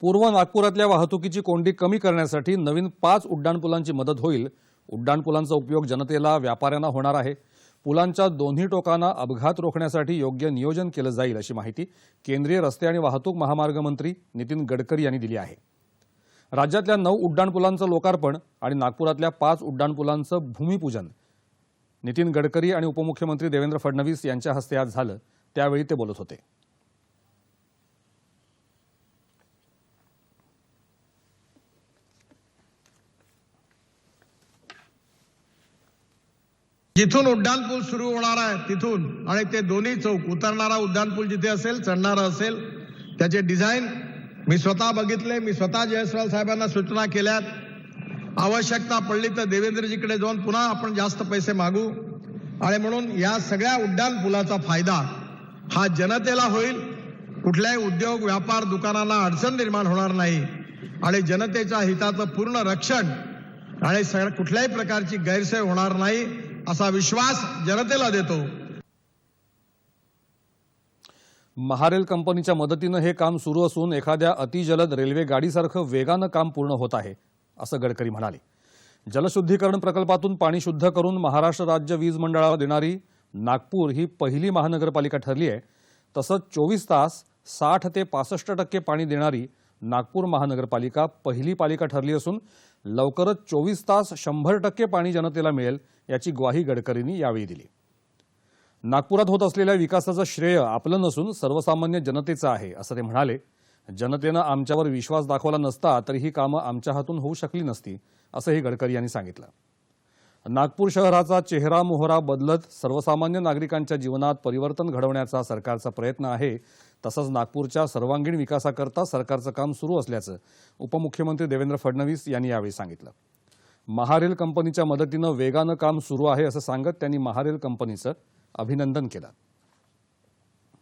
पूर्व नागपुरातल्या वाहतुकीची कोंडी कमी करण्यासाठी नवीन पाच उड्डाणपुलांची मदत होईल. उड्डाणपुलांचा उपयोग जनतेला व्यापाऱ्यांना होणार आहे. पुलांच्या दोन्ही टोकांना अपघात रोखण्यासाठी योग्य नियोजन केलं जाईल अशी माहिती केंद्रीय रस्ते आणि वाहतूक महामार्ग मंत्री नितीन गडकरी यांनी दिली आहे. राज्यातल्या नऊ उड्डाणपुलांचं लोकार्पण आणि नागपुरातल्या पाच उड्डाणपुलांचं भूमिपूजन. नितीन गडकरी आणि उपमुख्यमंत्री देवेंद्र फडणवीस यांच्या हस्ते आज झालं. त्यावेळी ते बोलत होते. जिथून उड्डाणपूल सुरू होणार आहे तिथून. आणि ते दोन्ही चौक उतरणारा उड्डाणपूल जिथे असेल चढणारा असेल त्याचे डिझाईन मी स्वतः बघितले. मी स्वतः जयस्वाल साहेबांना सूचना केल्यात. आवश्यकता पडली तर देवेंद्रजीकडे जाऊन पुन्हा आपण जास्त पैसे मागू. आणि म्हणून या सगळ्या उड्डाण पुलाचा फायदा हा जनतेला होईल. कुठल्याही उद्योग व्यापार दुकानांना अडचण निर्माण होणार नाही. आणि जनतेच्या हिताचं पूर्ण रक्षण आणि सगळ्या कुठल्याही प्रकारची गैरसोय होणार नाही. असा विश्वास जनतेला देतो. महारेल कंपनीच्या मदतीनं हे काम सुरू असून एखाद्या अतिजलद रेल्वे गाडीसारखं वेगानं काम पूर्ण होत आहे असं गडकरी म्हणाले. जलशुद्धीकरण प्रकल्पातून पाणी शुद्ध करून महाराष्ट्र राज्य वीज मंडळाला देणारी नागपूर ही पहिली महानगरपालिका ठरली आहे. तसंच चोवीस तास साठ ते पासष्ट टक्के पाणी देणारी नागपूर महानगरपालिका पहिली पालिका ठरली असून लवकरच चोवीस तास शंभर टक्के पाणी जनतेला मिळेल याची ग्वाही गडकरींनी यावेळी दिली. नागपुरात होत असलेल्या विकासाचं श्रेय आपलं नसून सर्वसामान्य जनतेचं आहे असं ते म्हणाले. जनतेनं आमच्यावर विश्वास दाखवला नसता तरी ही कामं आमच्या हातून होऊ शकली नसती असंही गडकरी यांनी सांगितलं. नागपूर शहराचा चेहरा मोहरा बदलत सर्वसामान्य नागरिकांच्या जीवनात परिवर्तन घडवण्याचा सरकारचा प्रयत्न आहे. तसंच नागपूरच्या सर्वांगीण विकासाकरता सरकारचं काम सुरू असल्याचं उपमुख्यमंत्री देवेंद्र फडणवीस यांनी यावेळी सांगितलं. महारेल कंपनीच्या मदतीनं वेगानं काम सुरू आहे असं सांगत त्यांनी महारेल कंपनीचं अभिनंदन केलं.